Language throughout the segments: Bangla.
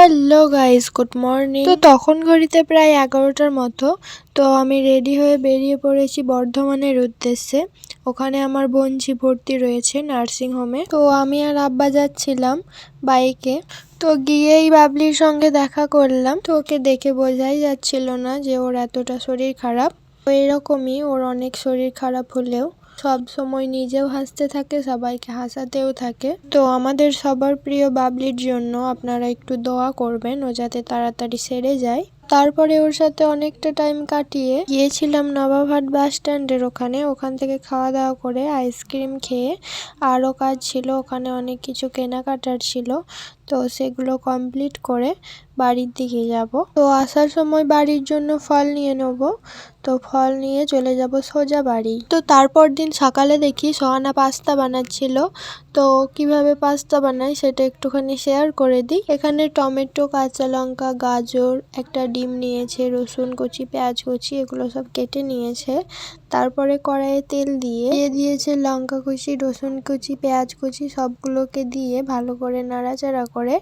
Hello guys, good morning. তো তখন ঘড়িতে প্রায় এগারোটার মতো, তো আমি রেডি হয়ে বেরিয়ে পড়েছি বর্ধমানের উদ্দেশ্যে। ওখানে আমার বোনঝি ভর্তি রয়েছে নার্সিং হোমে। তো আমি আর আব্বা যাচ্ছিলাম বাইকে। তো গিয়েই বাবলির সঙ্গে দেখা করলাম। তো ওকে দেখে বোঝাই যাচ্ছিল না যে ওর এতটা শরীর খারাপ। এরকমই ওর অনেক শরীর খারাপ হলেও সব সময় নিজেও হাসতে থাকে, সবাইকে হাসাতেও থাকে। তো আমাদের সবার প্রিয় বাবলির জন্য আপনারা একটু দোয়া করবেন, ও যাতে তাড়াতাড়ি সেরে যায়। তারপরে ওর সাথে অনেকটা টাইম কাটিয়ে গিয়েছিলাম নবাবহাট বাস স্ট্যান্ডের ওখানে। ওখান থেকে খাওয়া দাওয়া করে আইসক্রিম খেয়ে আরও কাজ ছিল, ওখানে অনেক কিছু কেনাকাটার ছিল। তো সেগুলো কমপ্লিট করে বাড়ির দিকে যাব। তো আসার সময় বাড়ির জন্য ফল নিয়ে নেব। তো ফল নিয়ে চলে যাব সোজা বাড়ি। তো তারপর দিন সকালে দেখি সোহানা পাস্তা বানাচ্ছিল। তো কীভাবে পাস্তা বানাই সেটা একটুখানি শেয়ার করে দিই। এখানে টমেটো, কাঁচা লঙ্কা, গাজর, একটা ডিম নিয়েছে, রসুন কুচি, পেঁয়াজ কুচি, এগুলো সব কেটে নিয়েছে। তারপরে কড়াইয়ে তেল দিয়ে দিয়ে দিয়েছে লঙ্কা কুচি, রসুন কুচি, পেঁয়াজ কুচি, সবগুলোকে দিয়ে ভালো করে নাড়াচাড়া করে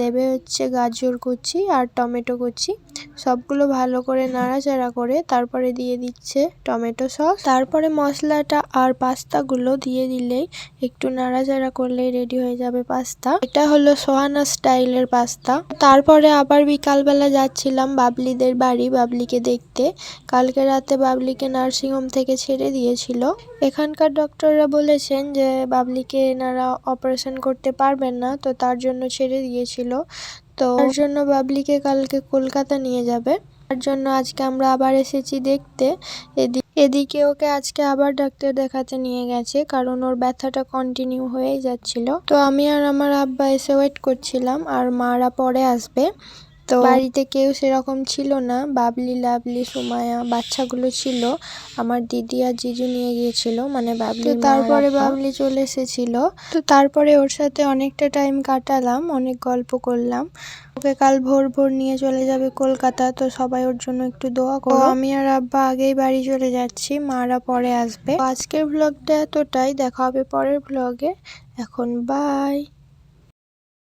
দেবে হচ্ছে গাজর কুচি। আর টমেটো কুচি। সবগুলো ভালো করে নাড়াচাড়া করে তারপরে দিয়ে দিচ্ছে টমেটো সস। তারপরে মশলাটা আর পাস্তাগুলো দিয়ে দিলেই একটু নাড়াচাড়া করলেই রেডি হয়ে যাবে পাস্তা। এটা হলো সোহানা স্টাইলের পাস্তা। তারপরে আবার বিকালবেলা যাচ্ছিলাম বাবলিদের বাড়ি বাবলিকে দেখতে। কালকে রাতে বাবলিকে নার্সিংহোম থেকে ছেড়ে দিয়েছিল। এখানকার ডক্টররা বলেছেন যে, বাবলিকে এনারা অপারেশন করতে পারবেন না, তো তার জন্য ছেড়ে দিয়েছিল। তো তার জন্য বাবলিকে কালকে কলকাতা নিয়ে যাবে। তার জন্য আজকে আমরা আবার এসেছি দেখতে। এদিকে এদিকে ওকে আজকে আবার ডাক্তার দেখাতে নিয়ে গেছে, কারণ ওর ব্যথাটা কন্টিনিউ হয়েই যাচ্ছিল। তো আমি আর আমার আব্বা এসে ওয়েট করছিলাম, আর মারা পরে আসবে। তো বাড়িতে কেউ সেরকম ছিল না। বাবলি লাবলি সুমায়া বাচ্চাগুলো ছিল। আমার দিদি আর জিজু নিয়ে গিয়েছিল। মানে বাবলি তারপরে বাবলি চলে এসেছিল। তো তারপরে ওর সাথে অনেকটা টাইম কাটালাম অনেক গল্প করলাম। ওকে কাল ভোর ভোর নিয়ে চলে যাবে কলকাতা তো সবাই ওর জন্য একটু দোয়া করো। আমি আর আব্বা আগেই বাড়ি চলে যাচ্ছি মারা পরে আসবে। আজকের ব্লগটা এতটাই দেখা হবে পরের ব্লগে এখন বাই